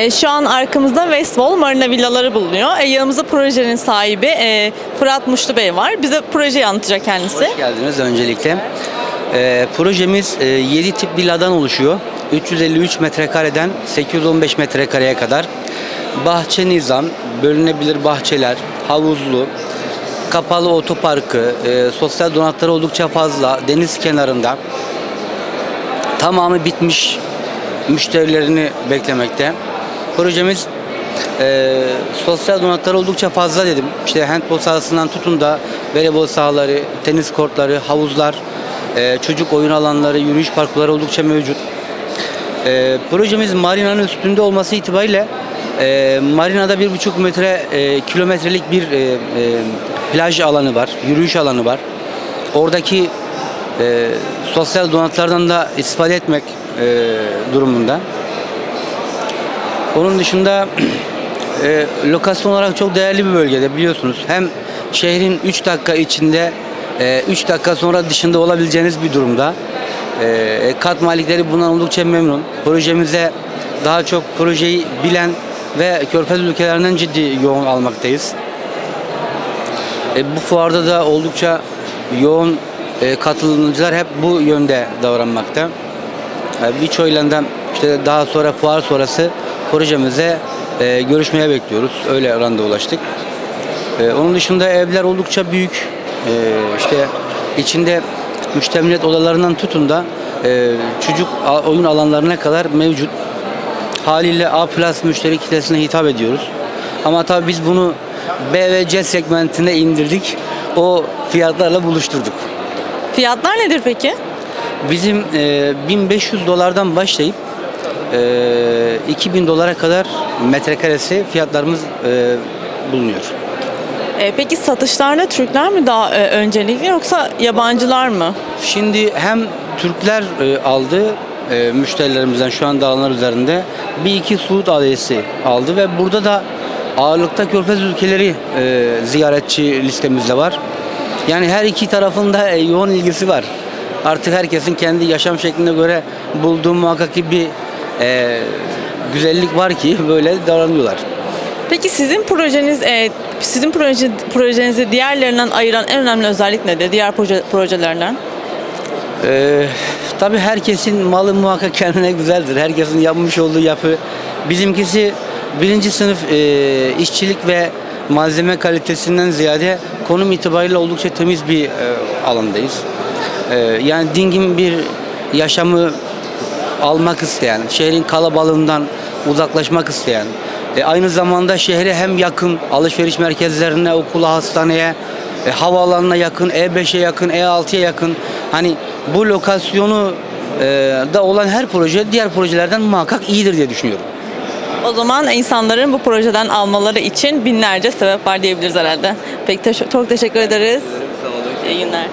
E, şu an arkamızda Westwall Marina Villaları bulunuyor. E, yanımızda projenin sahibi e, Fırat Muşlu Bey var. Bize projeyi anlatacak kendisi. Hoş geldiniz öncelikle. Ee, projemiz e, 7 tip villadan oluşuyor. 353 metrekareden 815 metrekareye kadar. Bahçe nizam, bölünebilir bahçeler, havuzlu, kapalı otoparkı, e, sosyal donatları oldukça fazla, deniz kenarında. Tamamı bitmiş müşterilerini beklemekte. Projemiz e, sosyal donatları oldukça fazla dedim. İşte handbol sahasından tutun da voleybol sahaları, tenis kortları, havuzlar, e, çocuk oyun alanları, yürüyüş parkları oldukça mevcut. E, projemiz marinanın üstünde olması itibariyle e, marinada bir buçuk metre e, kilometrelik bir e, e, plaj alanı var, yürüyüş alanı var. Oradaki e, sosyal donatlardan da istifade etmek e, durumunda. Onun dışında e, lokasyon olarak çok değerli bir bölgede biliyorsunuz. Hem şehrin 3 dakika içinde 3 dakika sonra dışında olabileceğiniz bir durumda. E, kat malikleri bundan oldukça memnun. Projemize daha çok projeyi bilen ve körfez ülkelerinden ciddi yoğun almaktayız. E, bu fuarda da oldukça yoğun e, katılımcılar hep bu yönde davranmakta. E, Birçoğuyla işte daha sonra fuar sonrası projemize e, görüşmeye bekliyoruz. Öyle randevulaştık. E, onun dışında evler oldukça büyük. E, işte içinde müştemilat odalarından tutun da e, çocuk oyun alanlarına kadar mevcut. Haliyle A plus müşteri kitlesine hitap ediyoruz. Ama tabii biz bunu B ve C segmentine indirdik. O fiyatlarla buluşturduk. Fiyatlar nedir peki? Bizim e, 1500 dolardan başlayıp e, 2000 dolara kadar metrekaresi fiyatlarımız e, bulunuyor. E, peki satışlarda Türkler mi daha e, öncelikli yoksa yabancılar mı? Şimdi hem Türkler e, aldı e, müşterilerimizden şu anda alanlar üzerinde bir iki Suud ailesi aldı ve burada da ağırlıkta Körfez ülkeleri e, ziyaretçi listemizde var. Yani her iki tarafında e, yoğun ilgisi var. Artık herkesin kendi yaşam şekline göre bulduğu muhakkak ki bir e, güzellik var ki böyle davranıyorlar. Peki sizin projeniz e, sizin proje, projenizi diğerlerinden ayıran en önemli özellik nedir? Diğer proje, projelerden? Ee, tabii herkesin malı muhakkak kendine güzeldir. Herkesin yapmış olduğu yapı. Bizimkisi birinci sınıf e, işçilik ve malzeme kalitesinden ziyade konum itibariyle oldukça temiz bir e, alandayız. E, yani dingin bir yaşamı almak isteyen, şehrin kalabalığından uzaklaşmak isteyen, e, aynı zamanda şehre hem yakın, alışveriş merkezlerine, okula, hastaneye, e, havaalanına yakın, E5'e yakın, E6'ya yakın. Hani bu lokasyonu e, da olan her proje diğer projelerden muhakkak iyidir diye düşünüyorum. O zaman insanların bu projeden almaları için binlerce sebep var diyebiliriz herhalde. Peki teş- çok teşekkür ederiz. İyi günler.